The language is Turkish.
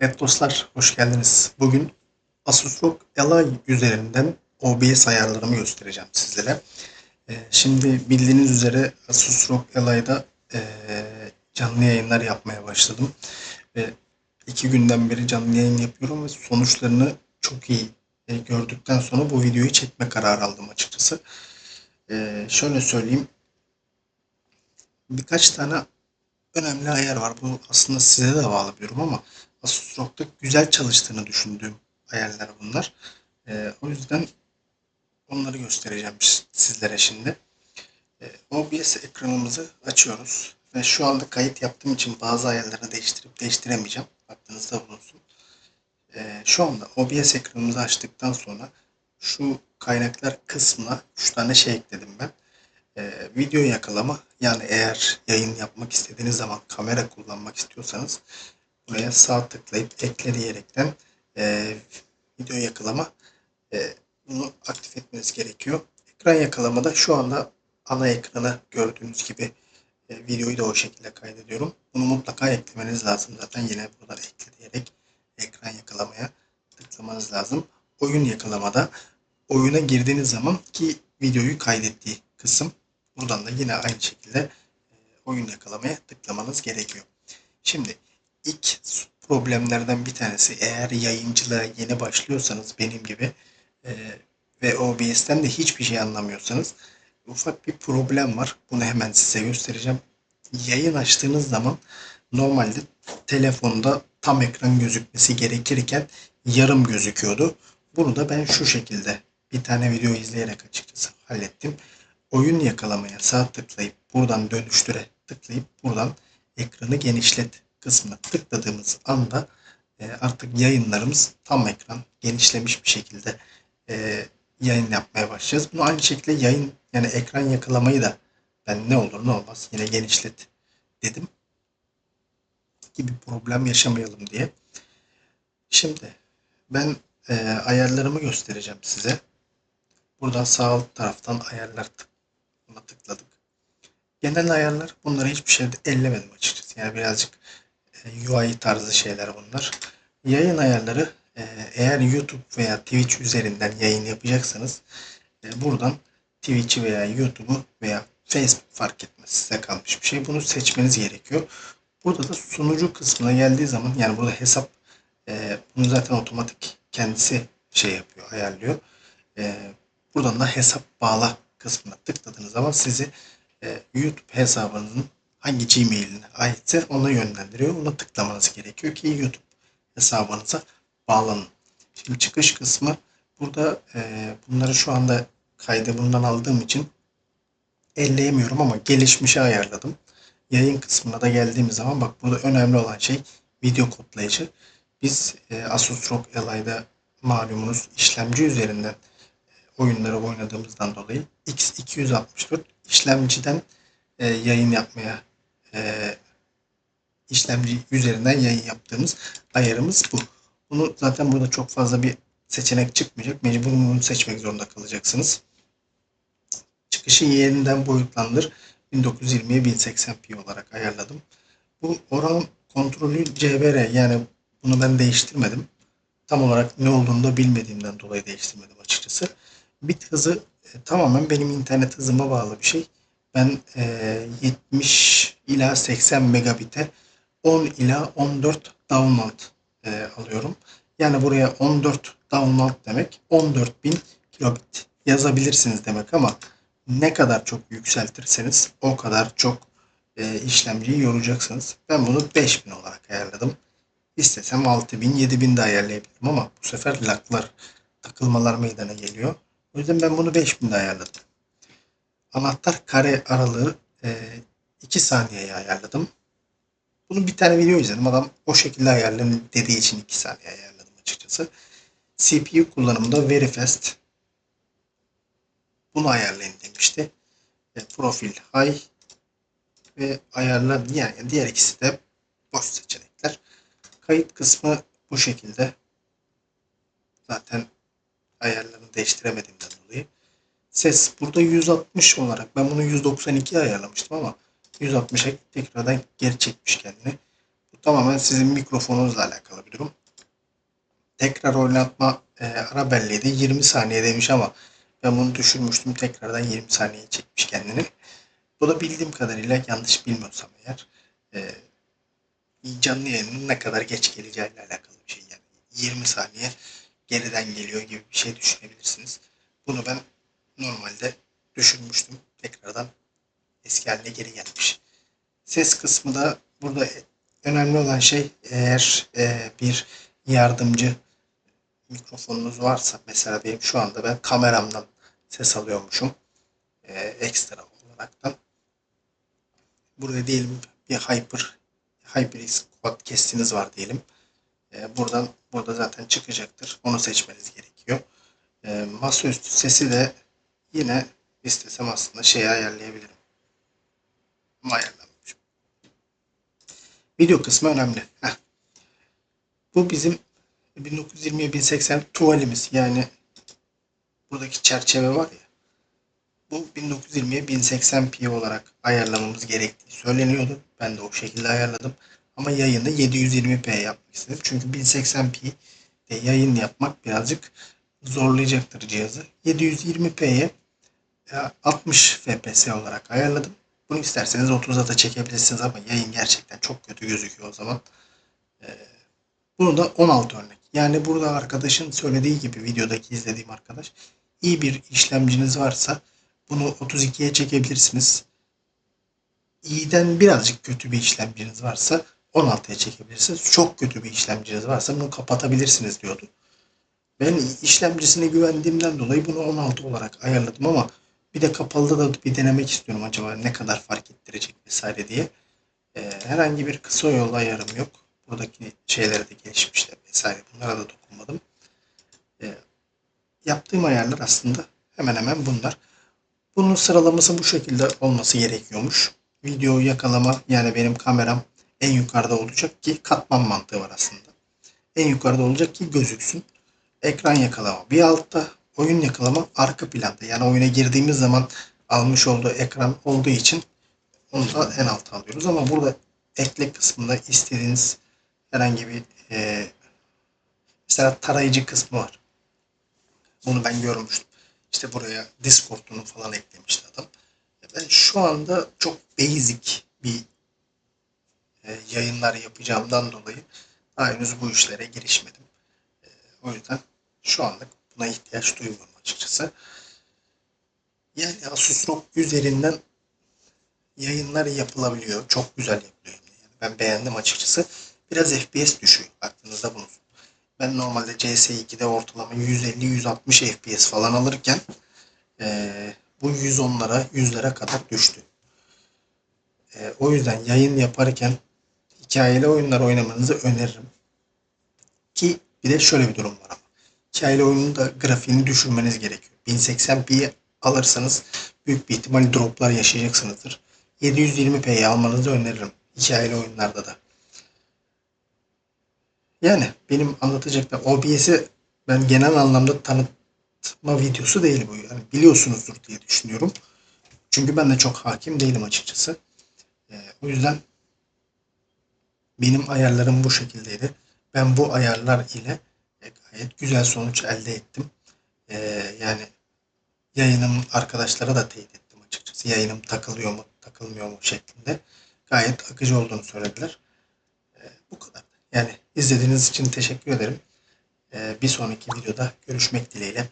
Evet dostlar, hoş geldiniz. Bugün Asus ROG Ally üzerinden OBS ayarlarımı göstereceğim sizlere. Ee, şimdi bildiğiniz üzere Asus ROG Ally'da ee, canlı yayınlar yapmaya başladım. Ve iki günden beri canlı yayın yapıyorum ve sonuçlarını çok iyi e, gördükten sonra bu videoyu çekme kararı aldım açıkçası. Ee, şöyle söyleyeyim. Birkaç tane önemli ayar var. Bu aslında size de bağlı bir durum ama ROG'da güzel çalıştığını düşündüğüm ayarlar bunlar. Ee, o yüzden onları göstereceğim sizlere şimdi. Ee, OBS ekranımızı açıyoruz. Ve şu anda kayıt yaptığım için bazı ayarları değiştirip değiştiremeyeceğim. Aklınızda bulunsun. Ee, şu anda OBS ekranımızı açtıktan sonra şu kaynaklar kısmına 3 tane şey ekledim ben. Ee, video yakalama yani eğer yayın yapmak istediğiniz zaman kamera kullanmak istiyorsanız buraya sağ tıklayıp ekle diyerekten e, video yakalama e, bunu aktif etmeniz gerekiyor. Ekran yakalamada şu anda ana ekranı gördüğünüz gibi e, videoyu da o şekilde kaydediyorum. Bunu mutlaka eklemeniz lazım. Zaten yine buradan ekle diyerek ekran yakalamaya tıklamanız lazım. Oyun yakalamada oyuna girdiğiniz zaman ki videoyu kaydettiği kısım buradan da yine aynı şekilde e, oyun yakalamaya tıklamanız gerekiyor. Şimdi ilk problemlerden bir tanesi eğer yayıncılığa yeni başlıyorsanız benim gibi e, ve OBS'ten de hiçbir şey anlamıyorsanız ufak bir problem var. Bunu hemen size göstereceğim. Yayın açtığınız zaman normalde telefonda tam ekran gözükmesi gerekirken yarım gözüküyordu. Bunu da ben şu şekilde bir tane video izleyerek açıkçası hallettim. Oyun yakalamaya sağ tıklayıp buradan dönüştüre tıklayıp buradan ekranı genişlet kısmına tıkladığımız anda e, artık yayınlarımız tam ekran genişlemiş bir şekilde e, yayın yapmaya başlayacağız. Bunu aynı şekilde yayın yani ekran yakalamayı da ben ne olur ne olmaz yine genişlet dedim gibi problem yaşamayalım diye. Şimdi ben e, ayarlarımı göstereceğim size. Buradan sağ alt taraftan ayarlar buna tıkladık. Genel ayarlar bunları hiçbir şeyde ellemedim açıkçası. Yani birazcık UI tarzı şeyler bunlar. Yayın ayarları e, eğer YouTube veya Twitch üzerinden yayın yapacaksanız e, buradan Twitch'i veya YouTube'u veya Facebook fark etmez. Size kalmış bir şey. Bunu seçmeniz gerekiyor. Burada da sunucu kısmına geldiği zaman yani burada hesap bunu zaten otomatik kendisi şey yapıyor, ayarlıyor. Buradan da hesap bağla kısmına tıkladığınız zaman sizi YouTube hesabınızın hangi Gmail'ine aitse ona yönlendiriyor. Ona tıklamanız gerekiyor ki YouTube hesabınıza bağlanın. Şimdi çıkış kısmı burada e, bunları şu anda kaydı bundan aldığım için elleyemiyorum ama gelişmişe ayarladım. Yayın kısmına da geldiğimiz zaman bak burada önemli olan şey video kodlayıcı. Biz e, Asus ROG Ally'da malumunuz işlemci üzerinden e, oyunları oynadığımızdan dolayı X264 işlemciden e, yayın yapmaya e, işlemci üzerinden yayın yaptığımız ayarımız bu. Bunu zaten burada çok fazla bir seçenek çıkmayacak. Mecbur bunu seçmek zorunda kalacaksınız. Çıkışı yeniden boyutlandır. 1920'ye 1080p olarak ayarladım. Bu oran kontrolü CBR yani bunu ben değiştirmedim. Tam olarak ne olduğunu da bilmediğimden dolayı değiştirmedim açıkçası. Bit hızı e, tamamen benim internet hızıma bağlı bir şey. Ben e, 70 ila 80 megabit'e 10 ila 14 download e, alıyorum. Yani buraya 14 download demek 14.000 kilobit yazabilirsiniz demek ama ne kadar çok yükseltirseniz o kadar çok e, işlemciyi yoracaksınız. Ben bunu 5000 olarak ayarladım. İstesem 6000, 7000 de ayarlayabilirim ama bu sefer laklar, takılmalar meydana geliyor. O yüzden ben bunu 5000 de ayarladım. Anahtar kare aralığı e, 2 saniyeye ayarladım. Bunu bir tane video izledim. Adam o şekilde ayarlayın dediği için 2 saniye ayarladım açıkçası. CPU kullanımında very fast. Bunu ayarlayın demişti. E, profil high ve ayarlar yani diğer ikisi de boş seçenekler. Kayıt kısmı bu şekilde. Zaten ayarlarını değiştiremediğimden. Ses burada 160 olarak ben bunu 192 ayarlamıştım ama 160'a tekrardan geri çekmiş kendini. Bu tamamen sizin mikrofonunuzla alakalı bir durum. Tekrar oynatma e, ara belleği de 20 saniye demiş ama ben bunu düşürmüştüm. Tekrardan 20 saniye çekmiş kendini. Bu da bildiğim kadarıyla yanlış bilmiyorsam eğer e, canlı yayının ne kadar geç geleceğiyle alakalı bir şey yani. 20 saniye geriden geliyor gibi bir şey düşünebilirsiniz. Bunu ben normalde düşürmüştüm. Tekrardan eski haline geri gelmiş. Ses kısmı da burada önemli olan şey eğer e, bir yardımcı mikrofonunuz varsa mesela benim şu anda ben kameramdan ses alıyormuşum e, ekstra olaraktan. Burada diyelim bir Hyper HyperX podcast'iniz var diyelim. E, buradan burada zaten çıkacaktır. Onu seçmeniz gerekiyor. E, masaüstü sesi de yine istesem aslında şeyi ayarlayabilirim. Ama ayarlanmış. Video kısmı önemli. Heh. Bu bizim 1920'ye 1080 tuvalimiz. Yani buradaki çerçeve var ya. Bu 1920'ye 1080p olarak ayarlamamız gerektiği söyleniyordu. Ben de o şekilde ayarladım. Ama yayını 720p yapmak istedim. Çünkü 1080p de yayın yapmak birazcık zorlayacaktır cihazı. 720p'ye 60 fps olarak ayarladım. Bunu isterseniz 30'a da çekebilirsiniz ama yayın gerçekten çok kötü gözüküyor o zaman. Ee, bunu da 16 örnek. Yani burada arkadaşın söylediği gibi videodaki izlediğim arkadaş iyi bir işlemciniz varsa bunu 32'ye çekebilirsiniz. İyiden birazcık kötü bir işlemciniz varsa 16'ya çekebilirsiniz. Çok kötü bir işlemciniz varsa bunu kapatabilirsiniz diyordu. Ben işlemcisine güvendiğimden dolayı bunu 16 olarak ayarladım ama bir de kapalıda da bir denemek istiyorum acaba ne kadar fark ettirecek vesaire diye. Ee, herhangi bir kısa yol ayarım yok. Buradaki şeylere de gelişmişler vesaire. Bunlara da dokunmadım. Ee, yaptığım ayarlar aslında hemen hemen bunlar. Bunun sıralaması bu şekilde olması gerekiyormuş. Video yakalama yani benim kameram en yukarıda olacak ki katman mantığı var aslında. En yukarıda olacak ki gözüksün. Ekran yakalama bir altta, oyun yakalama arka planda. Yani oyuna girdiğimiz zaman almış olduğu ekran olduğu için onu da en alta alıyoruz. Ama burada ekle kısmında istediğiniz herhangi bir e, mesela tarayıcı kısmı var. Bunu ben görmüştüm. İşte buraya Discord'unu falan eklemişti adam. Ben şu anda çok basic bir e, yayınlar yapacağımdan dolayı henüz bu işlere girişmedim. O yüzden şu anlık buna ihtiyaç duymuyorum açıkçası. Yani Asus ROG üzerinden yayınlar yapılabiliyor. Çok güzel yapılıyor. Yani ben beğendim açıkçası. Biraz FPS düşüyor. Aklınızda bulunsun. Ben normalde CS2'de ortalama 150-160 FPS falan alırken e, bu 110'lara 100'lere kadar düştü. E, o yüzden yayın yaparken hikayeli oyunlar oynamanızı öneririm. Ki bir de şöyle bir durum var ama. Hikayeli oyunun da grafiğini düşürmeniz gerekiyor. 1080p alırsanız büyük bir ihtimal droplar yaşayacaksınızdır. 720p'yi almanızı öneririm. Hikayeli oyunlarda da. Yani benim anlatacaklarım OBS'i ben genel anlamda tanıtma videosu değil bu. Yani biliyorsunuzdur diye düşünüyorum. Çünkü ben de çok hakim değilim açıkçası. Ee, o yüzden benim ayarlarım bu şekildeydi. Ben bu ayarlar ile e, gayet güzel sonuç elde ettim. Ee, yani yayınım arkadaşlara da teyit ettim açıkçası. Yayınım takılıyor mu, takılmıyor mu şeklinde. Gayet akıcı olduğunu söylediler. Ee, bu kadar. Yani izlediğiniz için teşekkür ederim. Bir sonraki videoda görüşmek dileğiyle.